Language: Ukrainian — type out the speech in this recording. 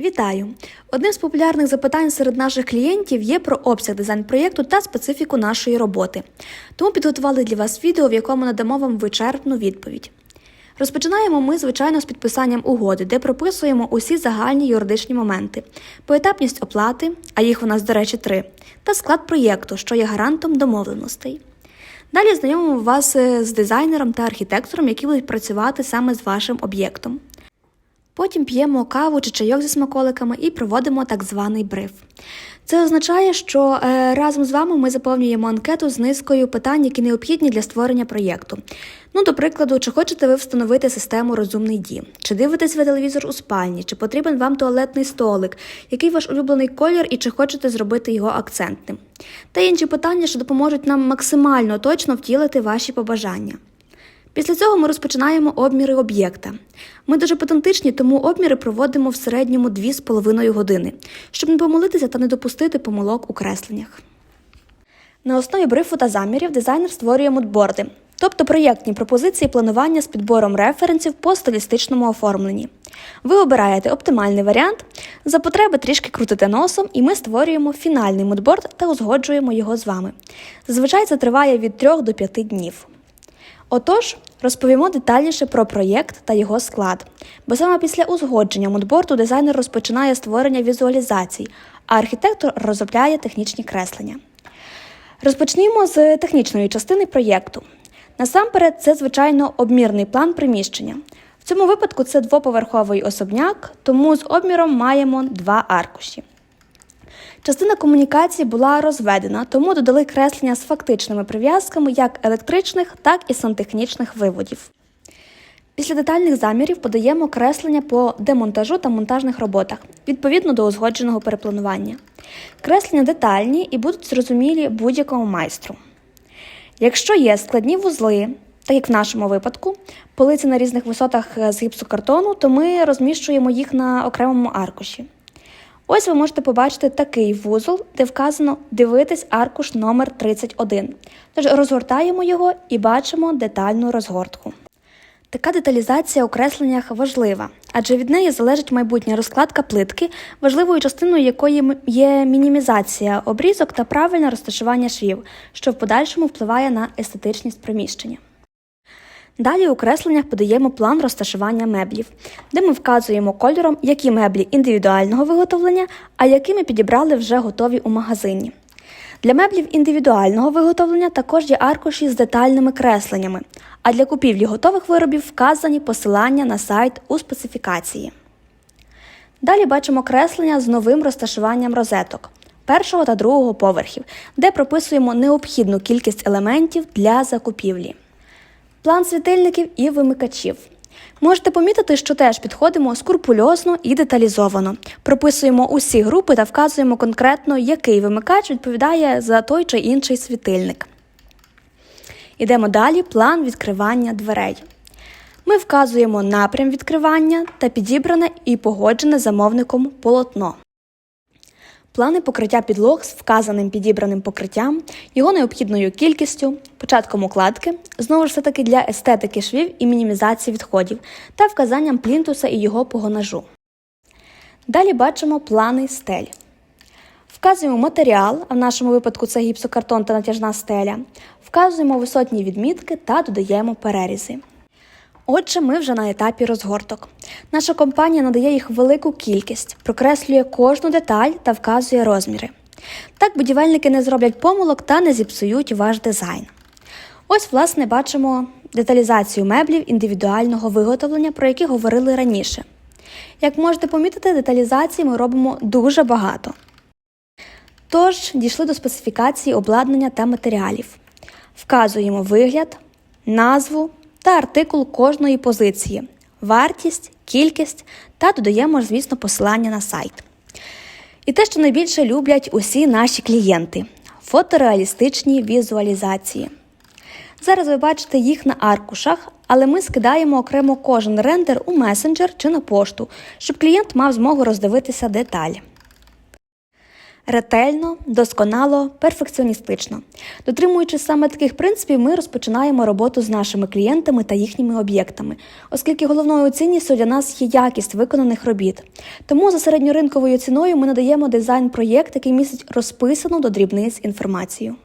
Вітаю! Одним з популярних запитань серед наших клієнтів є про обсяг дизайн-проєкту та специфіку нашої роботи. Тому підготували для вас відео, в якому надамо вам вичерпну відповідь. Розпочинаємо ми, звичайно, з підписанням угоди, де прописуємо усі загальні юридичні моменти, поетапність оплати, а їх у нас, до речі, три, та склад проєкту, що є гарантом домовленостей. Далі знайомимо вас е, з дизайнером та архітектором, які будуть працювати саме з вашим об'єктом. Потім п'ємо каву чи чайок зі смаколиками і проводимо так званий бриф. Це означає, що е, разом з вами ми заповнюємо анкету з низкою питань, які необхідні для створення проєкту. Ну, до прикладу, чи хочете ви встановити систему Розумний дім, чи дивитесь ви телевізор у спальні, чи потрібен вам туалетний столик, який ваш улюблений колір і чи хочете зробити його акцентним. Та інші питання, що допоможуть нам максимально точно втілити ваші побажання. Після цього ми розпочинаємо обміри об'єкта. Ми дуже патентичні, тому обміри проводимо в середньому 2,5 години, щоб не помилитися та не допустити помилок у кресленнях. На основі брифу та замірів дизайнер створює мудборди, тобто проєктні пропозиції планування з підбором референсів по стилістичному оформленні. Ви обираєте оптимальний варіант, за потреби трішки крутите носом, і ми створюємо фінальний мудборд та узгоджуємо його з вами. Зазвичай це триває від 3 до 5 днів. Отож, розповімо детальніше про проєкт та його склад, бо саме після узгодження мудборду дизайнер розпочинає створення візуалізацій, а архітектор розробляє технічні креслення. Розпочнімо з технічної частини проєкту. Насамперед, це, звичайно, обмірний план приміщення. В цьому випадку це двоповерховий особняк, тому з обміром маємо два аркуші. Частина комунікації була розведена, тому додали креслення з фактичними прив'язками як електричних, так і сантехнічних виводів. Після детальних замірів подаємо креслення по демонтажу та монтажних роботах відповідно до узгодженого перепланування. Креслення детальні і будуть зрозумілі будь-якому майстру. Якщо є складні вузли, так як в нашому випадку, полиці на різних висотах з гіпсокартону, то ми розміщуємо їх на окремому аркуші. Ось ви можете побачити такий вузол, де вказано дивитись аркуш номер 31 Тож розгортаємо його і бачимо детальну розгортку. Така деталізація у кресленнях важлива, адже від неї залежить майбутня розкладка плитки, важливою частиною якої є мінімізація обрізок та правильне розташування швів, що в подальшому впливає на естетичність приміщення. Далі у кресленнях подаємо план розташування меблів, де ми вказуємо кольором, які меблі індивідуального виготовлення, а які ми підібрали вже готові у магазині. Для меблів індивідуального виготовлення також є аркуші з детальними кресленнями, а для купівлі готових виробів вказані посилання на сайт у специфікації. Далі бачимо креслення з новим розташуванням розеток першого та другого поверхів, де прописуємо необхідну кількість елементів для закупівлі. План світильників і вимикачів. Можете помітити, що теж підходимо скрупульозно і деталізовано. Прописуємо усі групи та вказуємо конкретно, який вимикач відповідає за той чи інший світильник. Ідемо далі. План відкривання дверей. Ми вказуємо напрям відкривання та підібране і погоджене замовником полотно. Плани покриття підлог з вказаним підібраним покриттям, його необхідною кількістю, початком укладки, знову ж таки для естетики швів і мінімізації відходів та вказанням плінтуса і його погонажу. Далі бачимо плани стель. Вказуємо матеріал, а в нашому випадку це гіпсокартон та натяжна стеля. Вказуємо висотні відмітки та додаємо перерізи. Отже, ми вже на етапі розгорток. Наша компанія надає їх велику кількість, прокреслює кожну деталь та вказує розміри. Так будівельники не зроблять помилок та не зіпсують ваш дизайн. Ось, власне, бачимо деталізацію меблів індивідуального виготовлення, про які говорили раніше. Як можете помітити, деталізації ми робимо дуже багато. Тож дійшли до специфікації обладнання та матеріалів. Вказуємо вигляд, назву та артикул кожної позиції, вартість, кількість та додаємо, звісно, посилання на сайт. І те, що найбільше люблять усі наші клієнти фотореалістичні візуалізації. Зараз ви бачите їх на аркушах, але ми скидаємо окремо кожен рендер у месенджер чи на пошту, щоб клієнт мав змогу роздивитися деталі. Ретельно, досконало, перфекціоністично. Дотримуючись саме таких принципів, ми розпочинаємо роботу з нашими клієнтами та їхніми об'єктами, оскільки головною цінністю для нас є якість виконаних робіт. Тому за середньоринковою ціною ми надаємо дизайн-проєкт, який містить розписану до дрібниць інформацію.